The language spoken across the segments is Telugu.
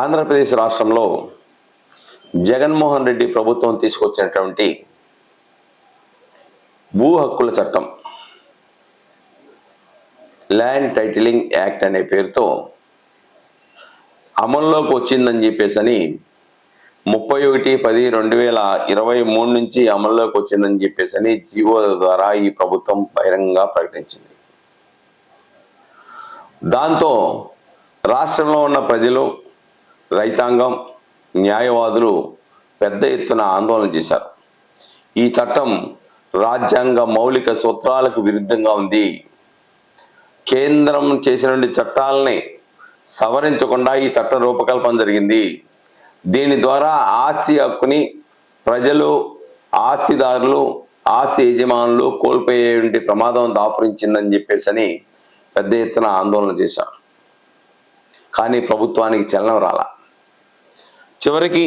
ఆంధ్రప్రదేశ్ రాష్ట్రంలో జగన్మోహన్ రెడ్డి ప్రభుత్వం తీసుకొచ్చినటువంటి భూ హక్కుల చట్టం ల్యాండ్ టైటిలింగ్ యాక్ట్ అనే పేరుతో అమల్లోకి వచ్చిందని చెప్పేసని ముప్పై ఒకటి పది రెండు వేల ఇరవై మూడు నుంచి అమల్లోకి వచ్చిందని చెప్పేసి అని జీవో ద్వారా ఈ ప్రభుత్వం బహిరంగంగా ప్రకటించింది. దాంతో రాష్ట్రంలో ఉన్న ప్రజలు రైతాంగం న్యాయవాదులు పెద్ద ఎత్తున ఆందోళన చేశారు. ఈ చట్టం రాజ్యాంగ మౌలిక సూత్రాలకు విరుద్ధంగా ఉంది. కేంద్రం చేసినటువంటి చట్టాలని సవరించకుండా ఈ చట్ట రూపకల్పన జరిగింది. దీని ద్వారా ఆస్తి హక్కుని ప్రజలు ఆస్తిదారులు ఆస్తి యజమానులు కోల్పోయేటువంటి ప్రమాదం దాపురించిందని చెప్పేసి అని పెద్ద ఎత్తున ఆందోళన చేశాం కానీ ప్రభుత్వానికి చలనం రాలా. చివరికి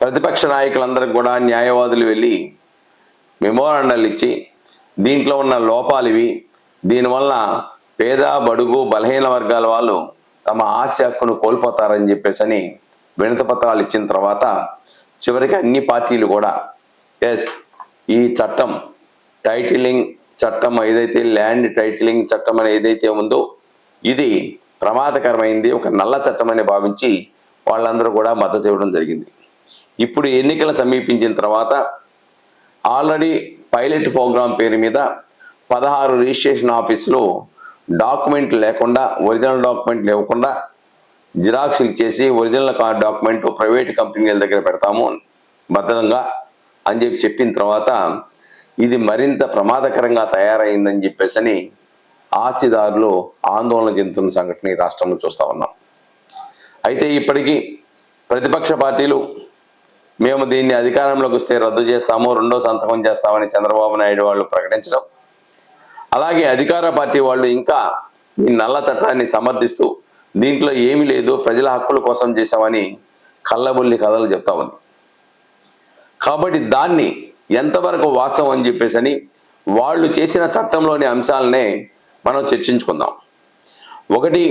ప్రతిపక్ష నాయకులందరికి కూడా న్యాయవాదులు వెళ్ళి మెమోరాండాలు ఇచ్చి దీంట్లో ఉన్న లోపాలు ఇవి దీనివల్ల పేద బడుగు బలహీన వర్గాల వాళ్ళు తమ ఆశ హక్కును కోల్పోతారని చెప్పేసి వినత పత్రాలు ఇచ్చిన తర్వాత చివరికి అన్ని పార్టీలు కూడా ఎస్ ఈ చట్టం టైటిలింగ్ చట్టం ఏదైతే ల్యాండ్ టైటిలింగ్ చట్టం అని ఏదైతే ఉందో ఇది ప్రమాదకరమైంది ఒక నల్ల చట్టం అని భావించి వాళ్ళందరూ కూడా మద్దతు ఇవ్వడం జరిగింది. ఇప్పుడు ఎన్నికలు సమీపించిన తర్వాత ఆల్రెడీ పైలట్ ప్రోగ్రాం పేరు మీద పదహారు రిజిస్ట్రేషన్ ఆఫీసులు డాక్యుమెంట్ లేకుండా ఒరిజినల్ డాక్యుమెంట్ ఇవ్వకుండా జిరాక్స్లు చేసి ఒరిజినల్ కార్డ్ డాక్యుమెంట్ ప్రైవేట్ కంపెనీల దగ్గర పెడతాము భద్రంగా అని చెప్పి చెప్పిన తర్వాత ఇది మరింత ప్రమాదకరంగా తయారైందని చెప్పేసి అని ఆస్తిదారులు ఆందోళన చెందుతున్న సంఘటన ఈ రాష్ట్రంలో చూస్తా ఉన్నాం. అయితే ఇప్పటికీ ప్రతిపక్ష పార్టీలు మేము దీన్ని అధికారంలోకి వస్తే రద్దు చేస్తాము రెండో సంతకం చేస్తామని చంద్రబాబు నాయుడు వాళ్ళు ప్రకటించడం. అలాగే అధికార పార్టీ వాళ్ళు ఇంకా ఈ నల్ల చట్టాన్ని సమర్థిస్తూ దీంట్లో ఏమీ లేదు ప్రజల హక్కుల కోసం చేశామని కళ్ళబుల్లి కథలు చెప్తా ఉంది. కాబట్టి దాన్ని ఎంతవరకు వాస్తవం అని చెప్పేసి అని వాళ్ళు చేసిన చట్టంలోని అంశాలనే మనం చర్చించుకుందాం. ఒకటి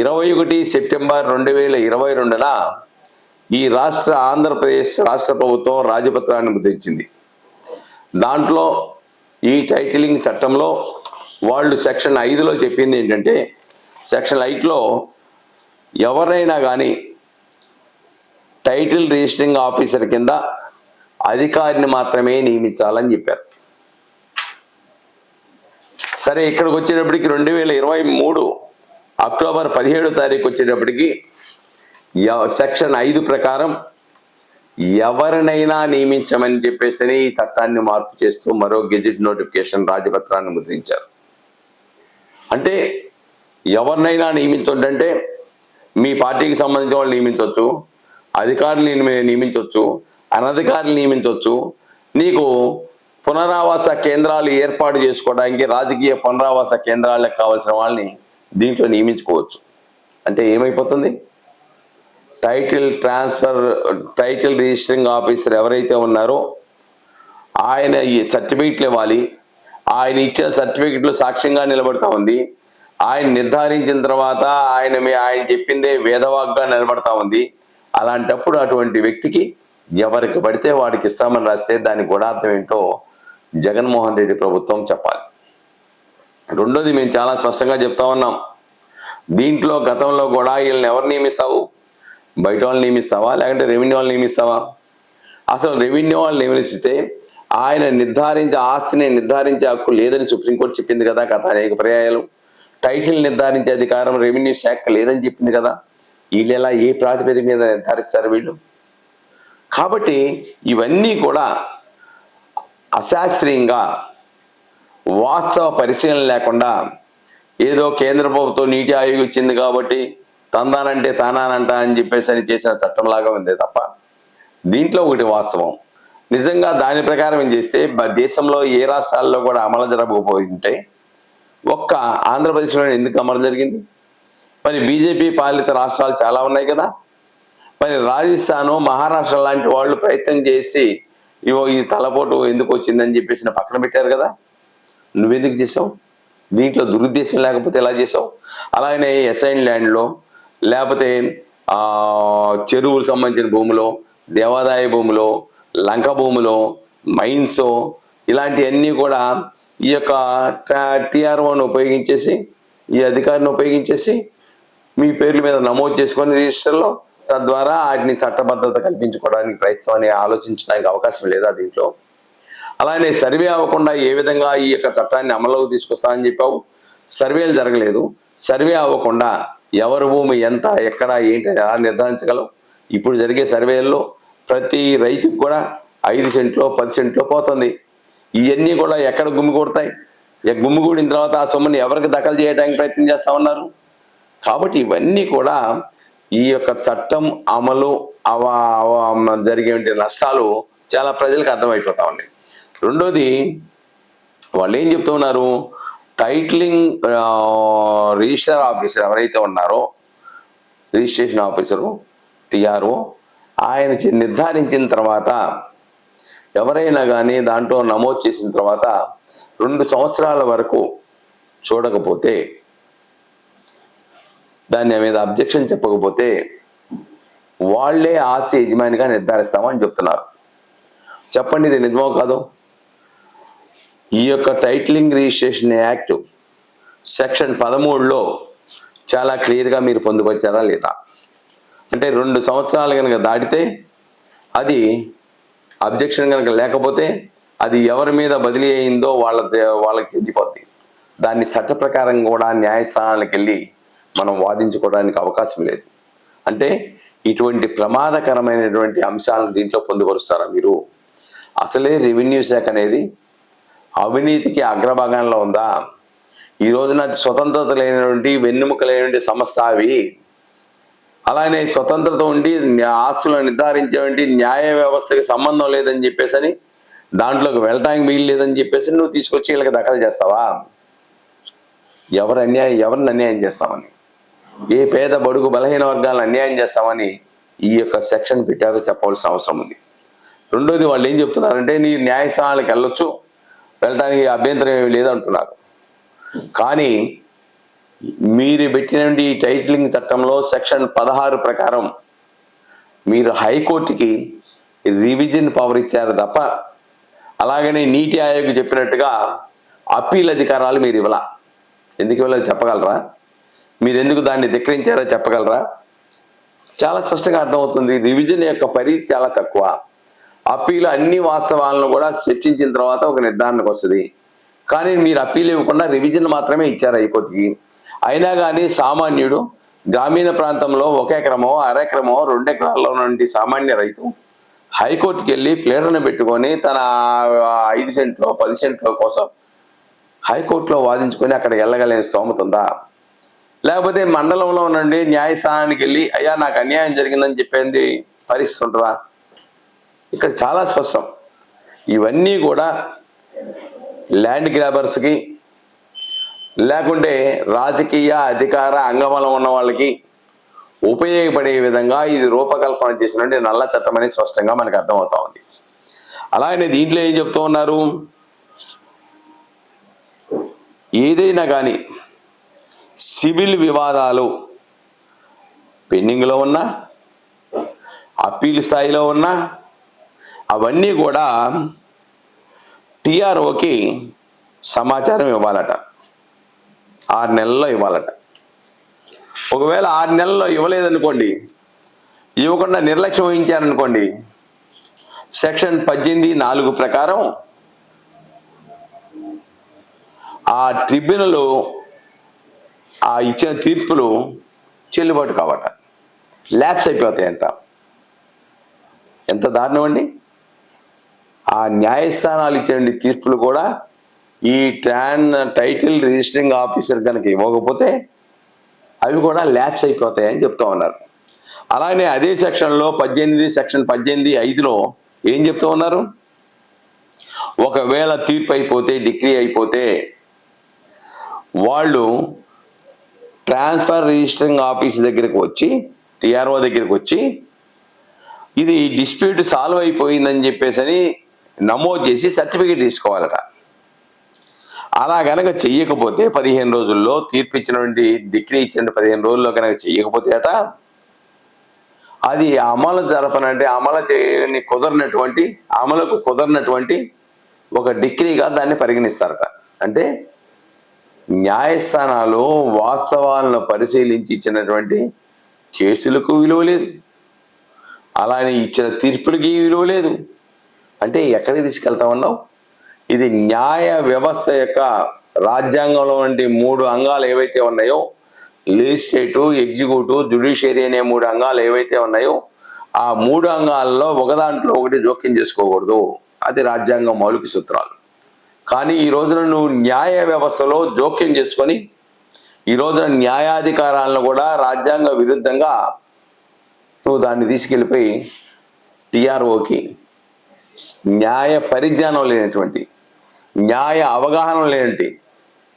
ఇరవై ఒకటి సెప్టెంబర్ రెండు వేల ఇరవై రెండున ఈ రాష్ట్ర ఆంధ్రప్రదేశ్ రాష్ట్ర ప్రభుత్వం రాజపత్రాన్ని ముద్రించింది. దాంట్లో ఈ టైటిలింగ్ చట్టంలో వాళ్ళు సెక్షన్ ఐదులో చెప్పింది ఏంటంటే సెక్షన్ ఐట్లో ఎవరైనా కానీ టైటిల్ రిజిస్టరింగ్ ఆఫీసర్ కింద అధికారిని మాత్రమే నియమించాలని చెప్పారు. సరే ఇక్కడికి వచ్చేటప్పటికి రెండు వేల ఇరవై మూడు అక్టోబర్ పదిహేడో తారీఖు వచ్చేటప్పటికి సెక్షన్ ఐదు ప్రకారం ఎవరినైనా నియమించమని చెప్పేసి ఈ చట్టాన్ని మార్పు చేస్తూ మరో గెజిట్ నోటిఫికేషన్ రాజపత్రాన్ని ముద్రించారు. అంటే ఎవరినైనా నియమించొద్దంటే మీ పార్టీకి సంబంధించిన వాళ్ళు నియమించవచ్చు అధికారులు నియమించవచ్చు అనధికారులు నియమించవచ్చు నీకు పునరావాస కేంద్రాలు ఏర్పాటు చేసుకోవడానికి రాజకీయ పునరావాస కేంద్రాలకు కావాల్సిన వాళ్ళని దీంట్లో నియమించుకోవచ్చు. అంటే ఏమైపోతుంది? Title transfer title registering officer ఎవరైతే ఉన్నారో ఆయన ఈ సర్టిఫికెట్లు ఇవ్వాలి. ఆయన ఇచ్చిన సర్టిఫికెట్లు సాక్ష్యంగా నిలబడతా ఉంది. ఆయన నిర్ధారించిన తర్వాత ఆయన మీ- ఆయన చెప్పిందే వేదవాగ్గా నిలబడతా ఉంది. అలాంటప్పుడు అటువంటి వ్యక్తికి ఎవరికి పడితే వాడికి ఇస్తామని రాస్తే దాని గుణార్థం ఏంటో జగన్మోహన్ రెడ్డి ప్రభుత్వం చెప్పాలి. రెండోది మేము చాలా స్పష్టంగా చెప్తా ఉన్నాం. దీంట్లో గతంలో కూడా వీళ్ళని ఎవరు నియమిస్తావు? బయట వాళ్ళని నియమిస్తావా? లేకుంటే రెవెన్యూ వాళ్ళు నియమిస్తావా? అసలు రెవెన్యూ వాళ్ళు నియమిస్తే ఆయన నిర్ధారించే ఆస్తిని నిర్ధారించే హక్కు లేదని సుప్రీంకోర్టు చెప్పింది కదా గత అనేక పర్యాయాలు. టైటిల్ నిర్ధారించే అధికారం రెవెన్యూ శాఖ లేదని చెప్పింది కదా. వీళ్ళు ఎలా ఏ ప్రాతిపదిక మీద నిర్ధారిస్తారు వీళ్ళు? కాబట్టి ఇవన్నీ కూడా అశాస్త్రీయంగా వాస్తవ పరిశీలన లేకుండా ఏదో కేంద్ర ప్రభుత్వం నీటి ఆయోగ్ ఇచ్చింది కాబట్టి తందానంటే తానానంట అని చెప్పేసి అని చేసిన చట్టంలాగా ఉంది తప్ప. దీంట్లో ఒకటి వాస్తవం. నిజంగా దాని ప్రకారం ఏం చేస్తే దేశంలో ఏ రాష్ట్రాల్లో కూడా అమలు జరగకపోయింటే ఒక్క ఆంధ్రప్రదేశ్లో ఎందుకు అమలు జరిగింది? మరి బీజేపీ పాలిత రాష్ట్రాలు చాలా ఉన్నాయి కదా. మరి రాజస్థాను మహారాష్ట్ర లాంటి వాళ్ళు ప్రయత్నం చేసి ఇవో ఈ తలపోటు ఎందుకు వచ్చిందని చెప్పేసి పక్కన పెట్టారు కదా. నువ్వెందుకు చేసావు? దీంట్లో దురుద్దేశం లేకపోతే ఎలా చేసావు? అలాగనే ఎస్ఐన్ ల్యాండ్లో లేకపోతే చెరువులు చెరువులకు సంబంధించిన భూములో దేవాదాయ భూములో లంక భూములో మైన్స్ ఇలాంటివన్నీ కూడా ఈ యొక్క టీఆర్ఓను ఉపయోగించేసి ఈ అధికారిని ఉపయోగించేసి మీ పేర్ల మీద నమోదు చేసుకొని రిజిస్టర్లో తద్వారా వాటిని చట్టబద్ధత కల్పించుకోవడానికి ప్రయత్నం అని ఆలోచించడానికి అవకాశం లేదా దీంట్లో? అలానే సర్వే అవ్వకుండా ఏ విధంగా ఈ యొక్క చట్టాన్ని అమల్లోకి తీసుకొస్తానని చెప్పావు? సర్వేలు జరగలేదు. సర్వే అవ్వకుండా ఎవరి భూమి ఎంత ఎక్కడ ఏంటి అని ఎలా నిర్ధారించగలవు? ఇప్పుడు జరిగే సర్వేల్లో ప్రతి రైతుకు కూడా ఐదు సెంట్లో పది సెంట్లో పోతుంది. ఇవన్నీ కూడా ఎక్కడ గుమ్మి కొడతాయి? ఇక గుమ్మి కూడిన తర్వాత ఆ సొమ్ముని ఎవరికి దఖలు చేయడానికి ప్రయత్నం చేస్తా ఉన్నారు కాబట్టి ఇవన్నీ కూడా ఈ యొక్క చట్టం అమలు అవ అవ- జరిగే నష్టాలు చాలా ప్రజలకు అర్థమైపోతా ఉన్నాయి. రెండోది వాళ్ళు ఏం చెప్తూ ఉన్నారు టైటిలింగ్ రిజిస్టర్ ఆఫీసర్ ఎవరైతే ఉన్నారో రిజిస్ట్రేషన్ ఆఫీసరు టిఆర్ఓ ఆయన నిర్ధారించిన తర్వాత ఎవరైనా కానీ దాంట్లో నమోదు చేసిన తర్వాత రెండు సంవత్సరాల వరకు చూడకపోతే దాని మీద అబ్జెక్షన్ చెప్పకపోతే వాళ్ళే ఆస్తి యజమానిగా నిర్ధారిస్తామని చెప్తున్నారు. చెప్పండి ఇది నిజమో కాదు? ఈ యొక్క టైటిలింగ్ రిజిస్ట్రేషన్ యాక్ట్ సెక్షన్ పదమూడులో చాలా క్లియర్గా మీరు పొందుపరిచారా లేదా? అంటే రెండు సంవత్సరాలు కనుక దాటితే అది అబ్జెక్షన్ కనుక లేకపోతే అది ఎవరి మీద బదిలీ అయిందో వాళ్ళ వాళ్ళకి చెందిపోద్ది. దాన్ని చట్ట ప్రకారం కూడా న్యాయస్థానాలకు వెళ్ళి మనం వాదించుకోవడానికి అవకాశం లేదు. అంటే ఇటువంటి ప్రమాదకరమైనటువంటి అంశాలను దీంట్లో పొందుపరుస్తారా మీరు? అసలే రెవెన్యూ శాఖ అనేది అవినీతికి అగ్రభాగంలో ఉందా? ఈ రోజున స్వతంత్రత లేనటువంటి వెన్నుముక లేనటువంటి సంస్థ అవి. అలానే స్వతంత్రత ఉండి ఆస్తులను నిర్ధారించేటువంటి న్యాయ వ్యవస్థకి సంబంధం లేదని చెప్పేసి అని దాంట్లోకి వెళ్ళటానికి వీలు లేదని చెప్పేసి నువ్వు తీసుకొచ్చి వీళ్ళకి దఖలు చేస్తావా? ఎవరు అన్యాయం ఎవరిని అన్యాయం చేస్తామని? ఏ పేద బడుగు బలహీన వర్గాలను అన్యాయం చేస్తామని ఈ యొక్క సెక్షన్ పెట్టారో చెప్పవలసిన అవసరం ఉంది. రెండోది వాళ్ళు ఏం చెప్తున్నారంటే నీ న్యాయస్థానాలకు వెళ్ళొచ్చు. వెళ్ళడానికి అభ్యంతరం ఏమీ లేదంటున్నారు. కానీ మీరు పెట్టినటువంటి ఈ టైటిలింగ్ చట్టంలో సెక్షన్ పదహారు ప్రకారం మీరు హైకోర్టుకి రివిజన్ పవర్ ఇచ్చారు తప్ప అలాగనే నీటి ఆయోగ్ చెప్పినట్టుగా అప్పీల్ అధికారాలు మీరు ఇవ్వాల. ఎందుకు ఇవ్వలేదు చెప్పగలరా? మీరు ఎందుకు దాన్ని ధిక్కరించారో చెప్పగలరా? చాలా స్పష్టంగా అర్థమవుతుంది. రివిజన్ యొక్క పరిధి చాలా తక్కువ. అప్పీలు అన్ని వాస్తవాలను కూడా చర్చించిన తర్వాత ఒక నిర్ధారణకు వస్తుంది. కానీ మీరు అప్పీల్ ఇవ్వకుండా రివిజన్ మాత్రమే ఇచ్చారు హైకోర్టుకి. అయినా కానీ సామాన్యుడు గ్రామీణ ప్రాంతంలో ఒక ఎకరమో అరెకరమో రెండు ఎకరాల్లో నుండి సామాన్య రైతు హైకోర్టుకి వెళ్ళి ప్లేడర్ను పెట్టుకొని తన ఐదు సెంట్లో పది సెంట్లో కోసం హైకోర్టులో వాదించుకొని అక్కడ వెళ్ళగలేని స్తోమత ఉందా? లేకపోతే మండలంలో నుండి న్యాయస్థానానికి వెళ్ళి అయ్యా నాకు అన్యాయం జరిగిందని చెప్పేది పరిస్థితి ఉంటుందా? ఇక్కడ చాలా స్పష్టం. ఇవన్నీ కూడా ల్యాండ్ గ్రాబర్స్కి లేకుంటే రాజకీయ అధికార అంగబలం ఉన్న వాళ్ళకి ఉపయోగపడే విధంగా ఇది రూపకల్పన చేసినటువంటి నల్ల చట్టం అనేది స్పష్టంగా మనకు అర్థమవుతా ఉంది. అలాగే దీంట్లో ఏం చెప్తూ ఉన్నారు? ఏదైనా కానీ సివిల్ వివాదాలు పెండింగ్లో ఉన్నా అప్పీల్ స్థాయిలో ఉన్నా అవన్నీ కూడా టిఆర్ఓకి సమాచారం ఇవ్వాలట. ఆరు నెలల్లో ఇవ్వాలట. ఒకవేళ ఆరు నెలల్లో ఇవ్వలేదనుకోండి ఇవ్వకుండా నిర్లక్ష్యం వహించారనుకోండి సెక్షన్ పద్దెనిమిది నాలుగు ప్రకారం ఆ ట్రిబ్యునల్ ఆ ఇచ్చిన తీర్పులు చెల్లుబాటు కావట. ల్యాబ్స్ అయిపోతాయంట. ఎంత దారుణం అండి? ఆ న్యాయస్థానాలు ఇచ్చిన తీర్పులు కూడా ఈ ట్రాన్ టైటిల్ రిజిస్టరింగ్ ఆఫీసర్ కనుక ఇవ్వకపోతే అవి కూడా ల్యాప్స్ అయిపోతాయని చెప్తా ఉన్నారు. అలానే అదే సెక్షన్లో పద్దెనిమిది సెక్షన్ పద్దెనిమిది ఐదులో ఏం చెప్తూ ఉన్నారు? ఒకవేళ తీర్పు అయిపోతే డిగ్రీ అయిపోతే వాళ్ళు ట్రాన్స్ఫర్ రిజిస్టరింగ్ ఆఫీస్ దగ్గరికి వచ్చి టిఆర్ఓ దగ్గరికి వచ్చి ఇది డిస్ప్యూట్ సాల్వ్ అయిపోయిందని చెప్పేసి అని నమోదు చేసి సర్టిఫికేట్ తీసుకోవాలట. అలా గనక చెయ్యకపోతే పదిహేను రోజుల్లో తీర్పు ఇచ్చినటువంటి డిగ్రీ ఇచ్చిన పదిహేను రోజుల్లో కనుక చెయ్యకపోతే అట అది అమలు జరపనంటే అమలు చేయని కుదరనటువంటి అమలుకు కుదరనటువంటి ఒక డిగ్రీగా దాన్ని పరిగణిస్తారట. అంటే న్యాయస్థానాలు వాస్తవాలను పరిశీలించి ఇచ్చినటువంటి కేసులకు విలువ లేదు. అలానే ఇచ్చిన తీర్పులకి విలువ లేదు. అంటే ఎక్కడికి తీసుకెళ్తా ఉన్నావు? ఇది న్యాయ వ్యవస్థ యొక్క రాజ్యాంగంలో వంటి మూడు అంగాలు ఏవైతే ఉన్నాయో లెజిస్లేటివ్ ఎగ్జిక్యూటివ్ జుడిషియరీ అనే మూడు అంగాలు ఏవైతే ఉన్నాయో ఆ మూడు అంగాల్లో ఒకదాంట్లో ఒకటి జోక్యం చేసుకోకూడదు. అది రాజ్యాంగం మౌలిక సూత్రాలు. కానీ ఈ రోజున నువ్వు న్యాయ వ్యవస్థలో జోక్యం చేసుకొని ఈ రోజున న్యాయాధికారాలను కూడా రాజ్యాంగ విరుద్ధంగా నువ్వు దాన్ని తీసుకెళ్ళిపోయి టీఆర్ఓకి న్యాయ పరిజ్ఞానం లేనటువంటి న్యాయ అవగాహన లేనటువంటి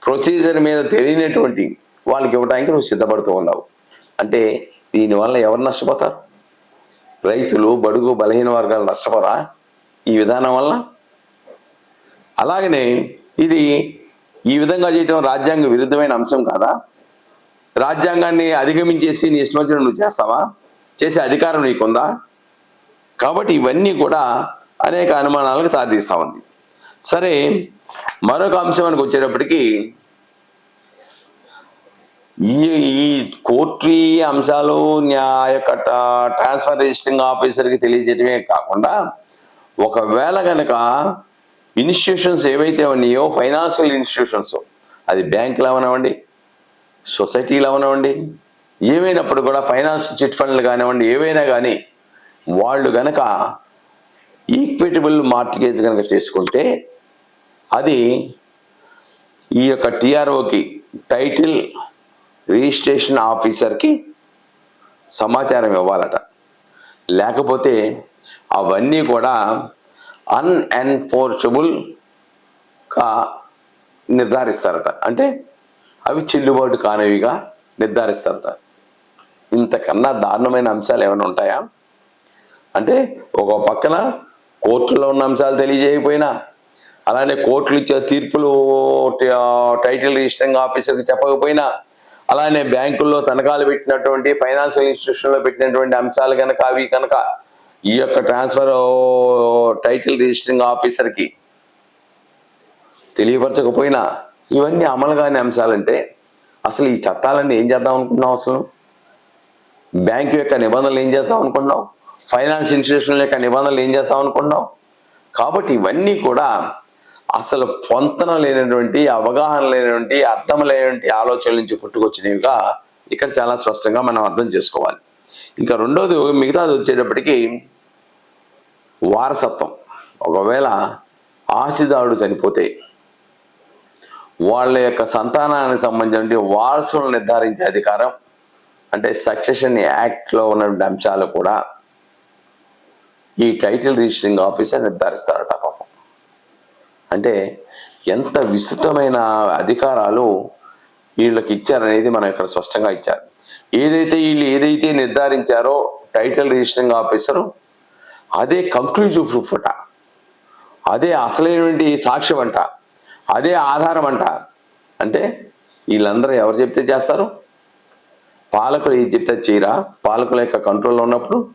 ప్రొసీజర్ మీద తెలియనటువంటి వాళ్ళకి ఇవ్వడానికి నువ్వు సిద్ధపడుతూ ఉన్నావు. అంటే దీనివల్ల ఎవరు నష్టపోతారు? రైతులు బడుగు బలహీన వర్గాలు నష్టపోరా? ఈ విధానం వల్ల? అలాగనే ఇది ఈ విధంగా చేయటం రాజ్యాంగ విరుద్ధమైన అంశం కాదా? రాజ్యాంగాన్ని అధిగమించేసి నీ ఇష్టం వచ్చిన నువ్వు చేస్తావా? చేసే అధికారం నీకుందా? కాబట్టి ఇవన్నీ కూడా అనేక అనుమానాలకు తారితీస్తా ఉంది. సరే మరొక అంశానికి వచ్చేటప్పటికి ఈ ఈ కోర్టు అంశాలు న్యాయ ట్రాన్స్ఫర్ రిజిస్టరింగ్ ఆఫీసర్కి తెలియజేయడమే కాకుండా ఒకవేళ కనుక ఇన్స్టిట్యూషన్స్ ఏవైతే ఉన్నాయో ఫైనాన్షియల్ ఇన్స్టిట్యూషన్స్ అది బ్యాంకులు అవనివ్వండి సొసైటీలు అవనివ్వండి ఏమైనప్పుడు కూడా ఫైనాన్స్ చిట్ ఫండ్లు కానివ్వండి ఏవైనా కానీ వాళ్ళు కనుక ఈక్విటబుల్ మార్టిగేజ్ కనుక చేసుకుంటే అది ఈ యొక్క టిఆర్ఓకి టైటిల్ రిజిస్ట్రేషన్ ఆఫీసర్కి సమాచారం ఇవ్వాలట. లేకపోతే అవన్నీ కూడా అన్ఎన్ఫోర్సబుల్గా నిర్ధారిస్తారట. అంటే అవి చెల్లుబాటు కానివిగా నిర్ధారిస్తారట. ఇంతకన్నా దారుణమైన అంశాలు ఏమైనా ఉంటాయా? అంటే ఒక పక్కన కోర్టులో ఉన్న అంశాలు తెలియజేయకపోయినా అలానే కోర్టులు ఇచ్చే తీర్పులు టైటిల్ రిజిస్టరింగ్ ఆఫీసర్కి చెప్పకపోయినా అలానే బ్యాంకుల్లో తనఖాలు పెట్టినటువంటి ఫైనాన్షియల్ ఇన్స్టిట్యూషన్లో పెట్టినటువంటి అంశాలు కనుక అవి కనుక ఈ యొక్క ట్రాన్స్ఫర్ టైటిల్ రిజిస్టరింగ్ ఆఫీసర్కి తెలియపరచకపోయినా ఇవన్నీ అమలు కాని అంశాలంటే అసలు ఈ చట్టాలన్నీ ఏం చేద్దాం అనుకుంటున్నావు అసలు? బ్యాంకు యొక్క నిబంధనలు ఏం చేద్దాం అనుకున్నావు ఫైనాన్స్ ఇన్స్టిట్యూషన్ యొక్క నిబంధనలు ఏం చేస్తాం అనుకున్నాం? కాబట్టి ఇవన్నీ కూడా అసలు పొంతన లేనటువంటి అవగాహన లేనటువంటి అర్థం లేనటువంటి ఆలోచనల నుంచి పుట్టుకొచ్చినవిగా ఇక్కడ చాలా స్పష్టంగా మనం అర్థం చేసుకోవాలి. ఇంకా రెండోది మిగతాది వచ్చేటప్పటికి వారసత్వం. ఒకవేళ ఆశిదారుడు చనిపోతే వాళ్ళ యొక్క సంతానానికి సంబంధించిన వారసులను నిర్ధారించే అధికారం అంటే సక్సెషన్ యాక్ట్లో ఉన్నటువంటి అంశాలు కూడా ఈ టైటిల్ రిజిస్టరింగ్ ఆఫీసర్ నిర్ధారిస్తారట పాపం. అంటే ఎంత విస్తృతమైన అధికారాలు వీళ్ళకి ఇచ్చారనేది మనం ఇక్కడ స్పష్టంగా ఇచ్చారు. ఏదైతే వీళ్ళు ఏదైతే నిర్ధారించారో టైటిల్ రిజిస్టరింగ్ ఆఫీసరు అదే కంక్లూజివ్ ప్రూఫ్ అట. అదే అసలైనటువంటి సాక్ష్యం అంట. అదే ఆధారం అంట. అంటే వీళ్ళందరూ ఎవరు చెప్తే చేస్తారు? పాలకులు ఏది చెప్తే చేయరా? పాలకుల యొక్క కంట్రోల్లో ఉన్నప్పుడు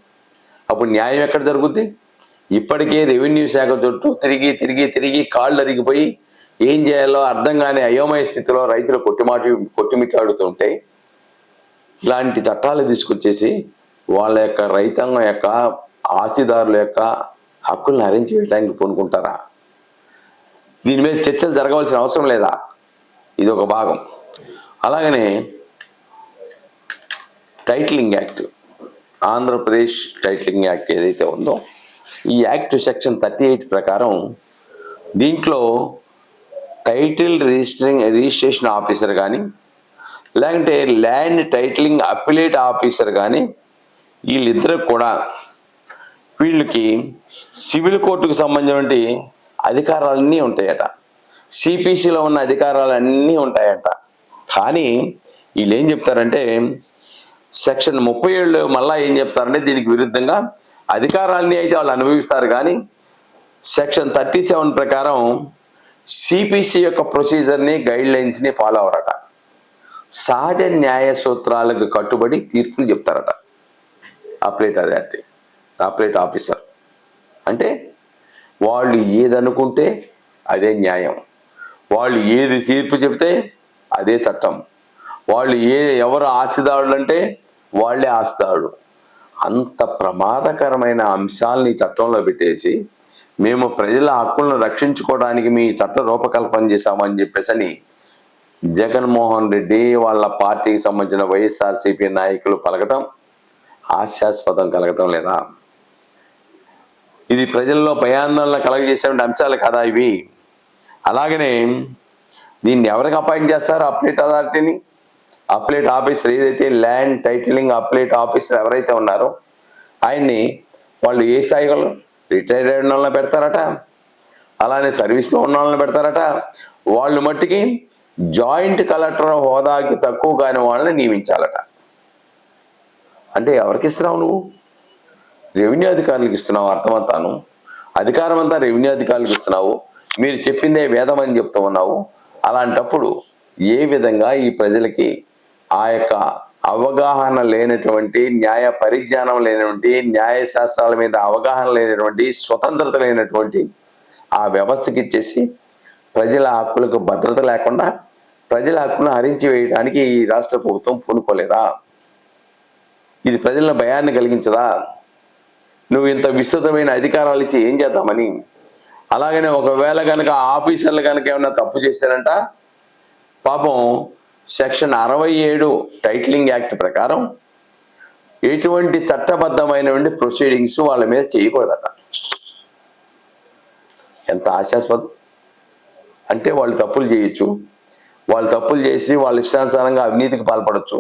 అప్పుడు న్యాయం ఎక్కడ జరుగుద్ది? ఇప్పటికే రెవెన్యూ శాఖ చుట్టూ తిరిగి తిరిగి తిరిగి కాళ్ళు అరిగిపోయి ఏం చేయాలో అర్థం కాని అయోమయ స్థితిలో రైతులు కొట్టిమాటి కొట్టిమిట్టాడుతుంటే ఇలాంటి చట్టాలు తీసుకొచ్చేసి వాళ్ళ యొక్క రైతాంగం యొక్క ఆస్తిదారుల యొక్క హక్కుల్ని హరించి వేయడానికి పూనుకుంటారా దీని మీద చర్చలు జరగవలసిన అవసరం లేదా? ఇది ఒక భాగం. అలాగనే titling act Andhra Pradesh titling act ఏదైతే ఉందో ఈ యాక్ట్ సెక్షన్ థర్టీ ఎయిట్ ప్రకారం దీంట్లో టైటిల్ రిజిస్టరింగ్ రిజిస్ట్రేషన్ ఆఫీసర్ కానీ లేకుంటే ల్యాండ్ టైటిలింగ్ అప్పిలేట్ ఆఫీసర్ కానీ వీళ్ళిద్దరు కూడా వీళ్ళకి సివిల్ కోర్టుకు సంబంధించినటువంటి అధికారాలన్నీ ఉంటాయట. సిపిసిలో ఉన్న అధికారాలు అన్నీ ఉంటాయట. కానీ వీళ్ళు ఏం చెప్తారంటే సెక్షన్ ముప్పై ఏళ్ళు మళ్ళా ఏం చెప్తారంటే దీనికి విరుద్ధంగా అధికారాన్ని అయితే వాళ్ళు అనుభవిస్తారు కానీ సెక్షన్ థర్టీ సెవెన్ ప్రకారం సిపిసి యొక్క ప్రొసీజర్ని గైడ్ లైన్స్ని ఫాలో అవరట. సహజ న్యాయ సూత్రాలకు కట్టుబడి తీర్పులు చెప్తారట. Appellate authority appellate officer. అంటే వాళ్ళు ఏదనుకుంటే అదే న్యాయం. వాళ్ళు ఏది తీర్పు చెప్తే అదే చట్టం. వాళ్ళు ఏ ఎవరు ఆస్తిదారులు అంటే వాళ్ళే ఆస్తాడు. అంత ప్రమాదకరమైన అంశాలని చట్టంలో పెట్టేసి మేము ప్రజల హక్కులను రక్షించుకోవడానికి మీ చట్ట రూపకల్పన చేశామని చెప్పేసి అని జగన్మోహన్ రెడ్డి వాళ్ళ పార్టీకి సంబంధించిన వైఎస్ఆర్సీపీ నాయకులు పలకటం హాస్యాస్పదం కలగటం లేదా? ఇది ప్రజల్లో భయాందోళన కలగజేసేటువంటి అంశాలు కదా ఇవి. అలాగనే దీన్ని ఎవరికి అపాయింట్ చేస్తారు అప్డేట్ అథారిటీని అప్లేట్ ఆఫీసర్ ఏదైతే ల్యాండ్ టైటిలింగ్ అప్లేట్ ఆఫీసర్ ఎవరైతే ఉన్నారో ఆయన్ని వాళ్ళు ఏ స్థాయిలో రిటైర్డ్ అయిన వాళ్ళని పెడతారట అలానే సర్వీస్లో ఉన్న వాళ్ళని పెడతారట. వాళ్ళు మట్టికి జాయింట్ కలెక్టర్ హోదాకి తక్కువ కాని వాళ్ళని నియమించాలట. అంటే ఎవరికి ఇస్తున్నావు నువ్వు? రెవెన్యూ అధికారులకు ఇస్తున్నావు అర్థమంతాను అధికారం అంతా రెవెన్యూ అధికారులకు ఇస్తున్నావు. మీరు చెప్పిందే వేదం అని చెప్తూ ఉన్నావు. అలాంటప్పుడు ఏ విధంగా ఈ ప్రజలకి ఆ యొక్క అవగాహన లేనటువంటి న్యాయ పరిజ్ఞానం లేనటువంటి న్యాయ శాస్త్రాల మీద అవగాహన లేనటువంటి స్వతంత్రత లేనటువంటి ఆ వ్యవస్థకి ఇచ్చేసి ప్రజల హక్కులకు భద్రత లేకుండా ప్రజల హక్కును హరించి వేయడానికి ఈ రాష్ట్ర ప్రభుత్వం పూనుకోలేదా? ఇది ప్రజల భయాన్ని కలిగించదా? నువ్వు ఇంత విస్తృతమైన అధికారాలు ఇచ్చి ఏం చేద్దామని? అలాగనే ఒకవేళ కనుక ఆఫీసర్లు కనుక ఏమైనా తప్పు చేశారంట పాపం సెక్షన్ అరవై ఏడు టైటిలింగ్ యాక్ట్ ప్రకారం ఎటువంటి చట్టబద్ధమైనటువంటి ప్రొసీడింగ్స్ వాళ్ళ మీద చేయకూడదట. ఎంత ఆశాస్పదం అంటే వాళ్ళు తప్పులు చేయొచ్చు. వాళ్ళు తప్పులు చేసి వాళ్ళ ఇష్టానుసారంగా అవినీతికి పాల్పడవచ్చు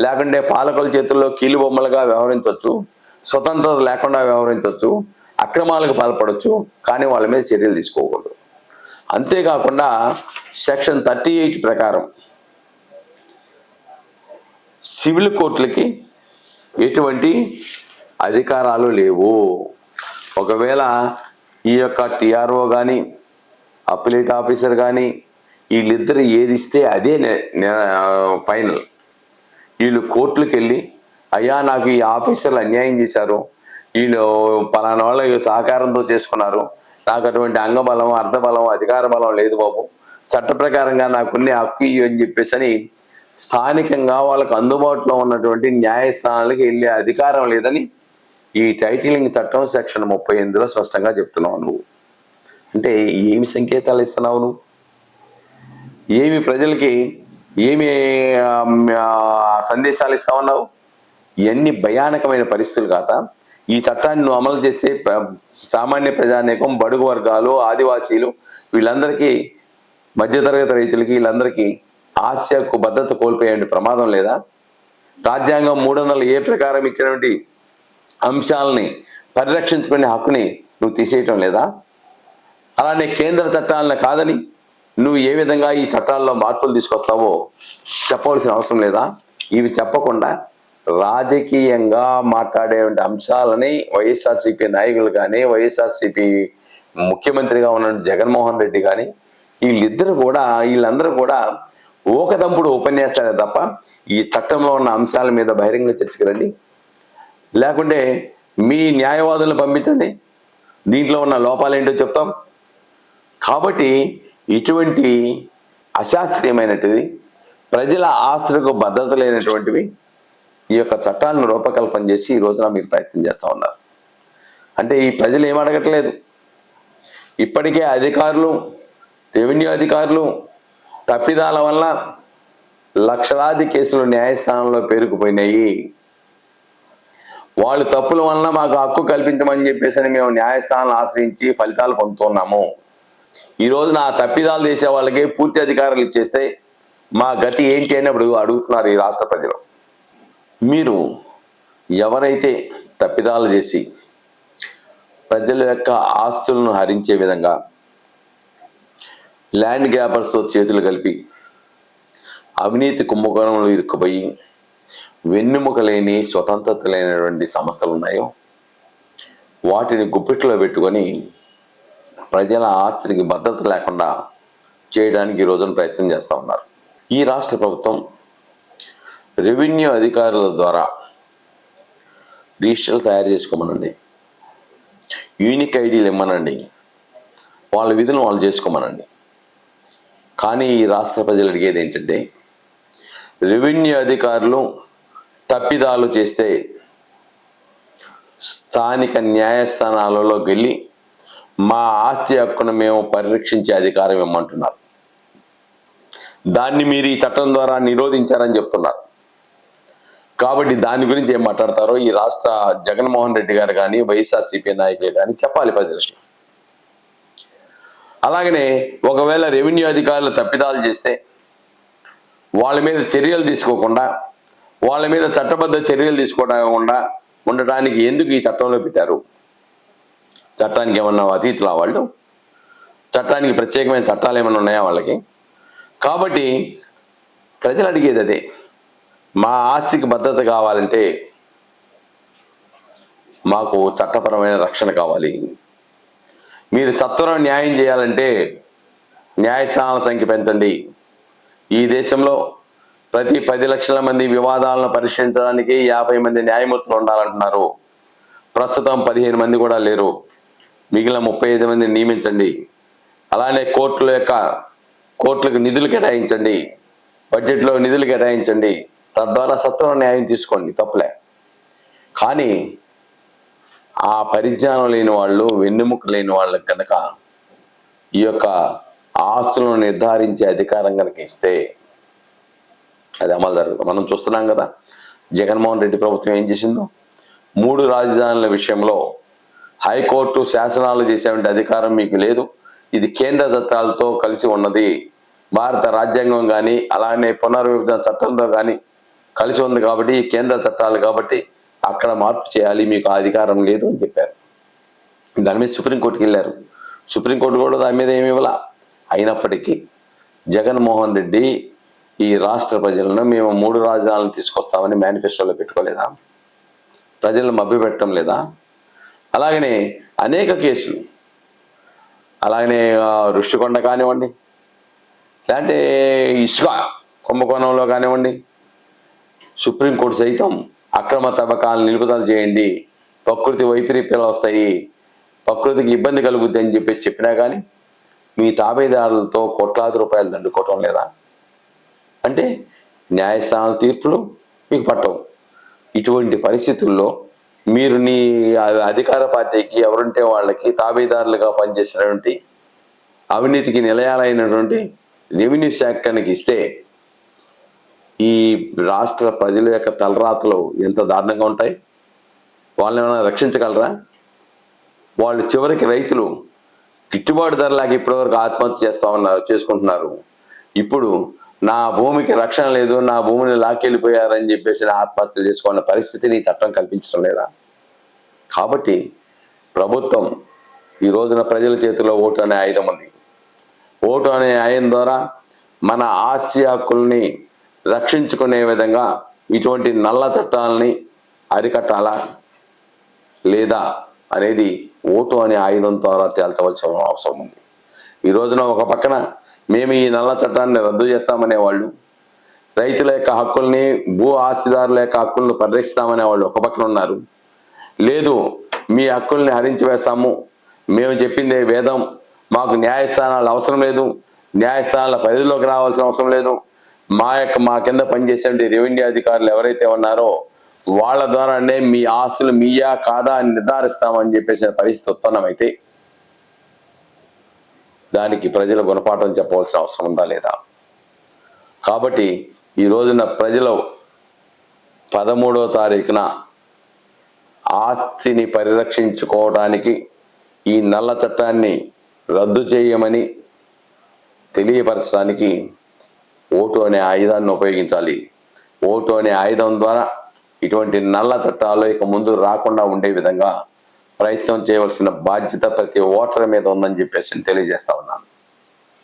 లేకుంటే పాలకుల చేతుల్లో కీలు బొమ్మలుగా వ్యవహరించవచ్చు స్వతంత్రత లేకుండా వ్యవహరించవచ్చు అక్రమాలకు పాల్పడవచ్చు కానీ వాళ్ళ మీద చర్యలు తీసుకోకూడదు. అంతేకాకుండా సెక్షన్ థర్టీ ఎయిట్ ప్రకారం సివిల్ కోర్టులకి ఎటువంటి అధికారాలు లేవు. ఒకవేళ ఈ యొక్క టిఆర్ఓ కానీ అప్లేట్ ఆఫీసర్ కానీ వీళ్ళిద్దరు ఏది ఇస్తే అదే ఫైనల్. వీళ్ళు కోర్టులకు వెళ్ళి అయ్యా నాకు ఈ ఆఫీసర్లు అన్యాయం చేశారు. వీళ్ళు పలానా వాళ్ళ సహకారంతో చేసుకున్నారు. నాకు అటువంటి అంగబలం అర్ధబలం అధికార బలం లేదు బాబు. చట్ట ప్రకారంగా నాకున్న హక్కు అని చెప్పేసి అని స్థానికంగా వాళ్ళకు అందుబాటులో ఉన్నటువంటి న్యాయస్థానాలకు వెళ్ళే అధికారం లేదని ఈ టైటిలింగ్ చట్టం సెక్షన్ ముప్పై ఎనిమిదిలో స్పష్టంగా చెప్తున్నావు నువ్వు. అంటే ఏమి సంకేతాలు ఇస్తున్నావు నువ్వు? ఏమి ప్రజలకి ఏమి సందేశాలు ఇస్తామన్నావు ఎన్ని ఇవన్నీ భయానకమైన పరిస్థితులు కాక ఈ చట్టాన్ని నువ్వు అమలు చేస్తే సామాన్య ప్రజానీకం బడుగు వర్గాలు ఆదివాసీలు వీళ్ళందరికీ మధ్యతరగతి రైతులకి వీళ్ళందరికీ ఆసియాకు భద్రత కోల్పోయే ప్రమాదం లేదా? రాజ్యాంగం మూడు వందల ఏ ప్రకారం ఇచ్చినటువంటి అంశాలని పరిరక్షించుకునే హక్కుని నువ్వు తీసేయటం లేదా? అలానే కేంద్ర చట్టాలను కాదని నువ్వు ఏ విధంగా ఈ చట్టాల్లో మార్పులు తీసుకొస్తావో చెప్పవలసిన అవసరం లేదా? ఇవి చెప్పకుండా రాజకీయంగా మాట్లాడే అంశాలని వైఎస్ఆర్సీపీ నాయకులు కానీ వైఎస్ఆర్సీపీ ముఖ్యమంత్రిగా ఉన్న జగన్మోహన్ రెడ్డి కానీ వీళ్ళిద్దరు కూడా వీళ్ళందరూ కూడా ఓకదంపుడు ఉపన్యాసాలే తప్ప ఈ చట్టంలో ఉన్న అంశాల మీద బహిరంగ చర్చకు రండి. లేకుంటే మీ న్యాయవాదులను పంపించండి. దీంట్లో ఉన్న లోపాలు ఏంటో చెప్తాం. కాబట్టి ఇటువంటి అశాస్త్రీయమైనటివి ప్రజల ఆస్తులకు భద్రత లేనటువంటివి ఈ యొక్క చట్టాలను రూపకల్పన చేసి ఈ రోజున మీరు ప్రయత్నం చేస్తూ ఉన్నారు. అంటే ఈ ప్రజలు ఏం అడగట్లేదు? ఇప్పటికే అధికారులు రెవెన్యూ అధికారులు తప్పిదాల వల్ల లక్షలాది కేసులు న్యాయస్థానంలో పేరుకుపోయినాయి. వాళ్ళు తప్పుల వలన మాకు హక్కు కల్పించమని చెప్పేసి అని మేము న్యాయస్థానాలను ఆశ్రయించి ఫలితాలు పొందుతున్నాము. ఈరోజు నా తప్పిదాలు చేసే వాళ్ళకి పూర్తి అధికారాలు ఇచ్చేస్తే మా గతి ఏంటి అని అప్పుడు అడుగుతున్నారు ఈ రాష్ట్ర ప్రజలు. మీరు ఎవరైతే తప్పిదాలు చేసి ప్రజల యొక్క ఆస్తులను హరించే విధంగా ల్యాండ్ గ్రాబర్స్తో చేతులు కలిపి అవినీతి కుంభకోణంలో ఇరుక్కుపోయి వెన్నెముక లేని స్వతంత్రత లేనటువంటి సంస్థలు ఉన్నాయో వాటిని గుప్పిట్లో పెట్టుకొని ప్రజల ఆస్తికి భద్రత లేకుండా చేయడానికి ఈ రోజున ప్రయత్నం చేస్తూ ఉన్నారు. ఈ రాష్ట్ర ప్రభుత్వం రెవెన్యూ అధికారుల ద్వారా రిజిస్టర్లు తయారు చేసుకోమనండి. యూనిక్ ఐడీలు ఇమ్మనండి. వాళ్ళ విధులు వాళ్ళు చేసుకోమనండి. కానీ ఈ రాష్ట్ర ప్రజలు అడిగేది ఏంటంటే రెవెన్యూ అధికారులు తప్పిదాలు చేస్తే స్థానిక న్యాయస్థానాలలో వెళ్ళి మా ఆస్తి హక్కును మేము పరిరక్షించే అధికారం ఇమ్మంటున్నారు దాన్ని మీరు ఈ చట్టం ద్వారా నిరోధించారని చెప్తున్నారు. కాబట్టి దాని గురించి ఏం మాట్లాడతారో ఈ రాష్ట్ర జగన్మోహన్ రెడ్డి గారు కానీ వైఎస్ఆర్సీపీ నాయకులు కానీ చెప్పాలి ప్రజలకి. అలాగనే ఒకవేళ రెవెన్యూ అధికారులు తప్పిదాలు చేస్తే వాళ్ళ మీద చర్యలు తీసుకోకుండా వాళ్ళ మీద చట్టబద్ధ చర్యలు తీసుకోకుండా ఉండటానికి ఎందుకు ఈ చట్టంలో పెట్టారు? చట్టానికి ఏమన్నా అతీతులా వాళ్ళు? చట్టానికి ప్రత్యేకమైన చట్టాలు ఏమైనా ఉన్నాయా వాళ్ళకి? కాబట్టి ప్రజలు అడిగేది అదే మా ఆస్తికి భద్రత కావాలంటే మాకు చట్టపరమైన రక్షణ కావాలి. మీరు సత్వరం న్యాయం చేయాలంటే న్యాయస్థానాల సంఖ్య పెంచండి. ఈ దేశంలో ప్రతి పది లక్షల మంది వివాదాలను పరిష్కరించడానికి యాభై మంది న్యాయమూర్తులు ఉండాలంటున్నారు. ప్రస్తుతం పదిహేను మంది కూడా లేరు. మిగిలిన ముప్పై ఐదు మందిని నియమించండి. అలానే కోర్టుల యొక్క కోర్టులకు నిధులు కేటాయించండి. బడ్జెట్లో నిధులు కేటాయించండి. తద్వారా సత్వరం న్యాయం తీసుకోండి. తప్పులే. కానీ ఆ పరిజ్ఞానం లేని వాళ్ళు వెన్నెముక లేని వాళ్ళకి కనుక ఈ యొక్క ఆస్తులను నిర్ధారించే అధికారం కనుక ఇస్తే అది అమలు జరుగుతుంది మనం చూస్తున్నాం కదా జగన్మోహన్ రెడ్డి ప్రభుత్వం ఏం చేసిందో? మూడు రాజధానుల విషయంలో హైకోర్టు శాసనాలు చేసేటువంటి అధికారం మీకు లేదు. ఇది కేంద్ర చట్టాలతో కలిసి ఉన్నది. భారత రాజ్యాంగం కానీ అలానే పునర్విభజన చట్టంతో కానీ కలిసి ఉంది కాబట్టి కేంద్ర చట్టాలు కాబట్టి అక్కడ మార్పు చేయాలి మీకు అధికారం లేదు అని చెప్పారు. దాని మీద సుప్రీంకోర్టుకి వెళ్ళారు. సుప్రీంకోర్టు కూడా దాని మీద ఏమి ఇవ్వాల? అయినప్పటికీ జగన్మోహన్ రెడ్డి ఈ రాష్ట్ర ప్రజలను మేము మూడు రాజధానులను తీసుకొస్తామని మేనిఫెస్టోలో పెట్టుకోలేదా? ప్రజలను మభ్యపెట్టడం లేదా? అలాగనే అనేక కేసులు. అలాగనే ఋషికొండ కానివ్వండి లేదంటే ఇసుక కుంభకోణంలో కానివ్వండి సుప్రీంకోర్టు సైతం అక్రమ తవ్వకాలను నిలుపుదల చేయండి. ప్రకృతి వైపరీత్యాలు వస్తాయి. ప్రకృతికి ఇబ్బంది కలుగుద్ది అని చెప్పి చెప్పినా కానీ మీ తాబేదారులతో కోట్లాది రూపాయలు దండుకోవటం లేదా? అంటే న్యాయస్థానాల తీర్పులు మీకు పట్టవు. ఇటువంటి పరిస్థితుల్లో మీరు నీ అధికార పార్టీకి ఎవరుంటే వాళ్ళకి తాబేదారులుగా పనిచేసినటువంటి అవినీతికి నిలయాలైనటువంటి రెవెన్యూ శాఖ కనుక ఇస్తే ఈ రాష్ట్ర ప్రజల యొక్క తలరాతలు ఎంత దారుణంగా ఉంటాయి? వాళ్ళని ఏమైనా రక్షించగలరా? వాళ్ళు చివరికి రైతులు గిట్టుబాటు ధరలాగా ఇప్పటివరకు ఆత్మహత్య చేస్తామన్నారు చేసుకుంటున్నారు. ఇప్పుడు నా భూమికి రక్షణ లేదు నా భూమిని లాక్కెళ్ళిపోయారని చెప్పేసి ఆత్మహత్యలు చేసుకున్న పరిస్థితిని చట్టం కల్పించడం లేదా? కాబట్టి ప్రభుత్వం ఈ రోజున ప్రజల చేతిలో ఓటు అనే ఆయుధం ఉంది. ఓటు అనే ఆయుధం ద్వారా మన ఆస్తి హక్కుల్ని రక్షించుకునే విధంగా ఇటువంటి నల్ల చట్టాలని అరికట్టాలా లేదా అనేది ఓటు అనే ఆయుధం ద్వారా తేల్చవలసిన అవసరం ఉంది. ఈ రోజున ఒక పక్కన మేము ఈ నల్ల చట్టాన్ని రద్దు చేస్తామనే వాళ్ళు రైతుల యొక్క హక్కుల్ని భూ ఆస్తిదారుల యొక్క హక్కులను పరిరక్షిస్తామనే వాళ్ళు ఒక పక్కన ఉన్నారు. లేదు మీ హక్కుల్ని హరించి వేస్తాము. మేము చెప్పిందే వేదం. మాకు న్యాయస్థానాలు అవసరం లేదు. న్యాయస్థానాల పరిధిలోకి రావాల్సిన అవసరం లేదు. మా యొక్క మా కింద పనిచేసే రెవెన్యూ అధికారులు ఎవరైతే ఉన్నారో వాళ్ళ ద్వారానే మీ ఆస్తులు మీయా కాదా అని నిర్ధారిస్తామని చెప్పేసిన పరిస్థితి ఉత్పన్నమైతే దానికి ప్రజల గుణపాఠం చెప్పవలసిన అవసరం ఉందా లేదా? కాబట్టి ఈ రోజున ప్రజలు పదమూడవ తారీఖున ఆస్తిని పరిరక్షించుకోవడానికి ఈ నల్ల చట్టాన్ని రద్దు చేయమని తెలియపరచడానికి ఓటు అనే ఆయుధాన్ని ఉపయోగించాలి. ఓటు అనే ఆయుధం ద్వారా ఇటువంటి నల్ల చట్టాలు ఇక ముందు రాకుండా ఉండే విధంగా ప్రయత్నం చేయవలసిన బాధ్యత ప్రతి ఓటర్ మీద ఉందని చెప్పేసి నేను తెలియజేస్తా ఉన్నాను.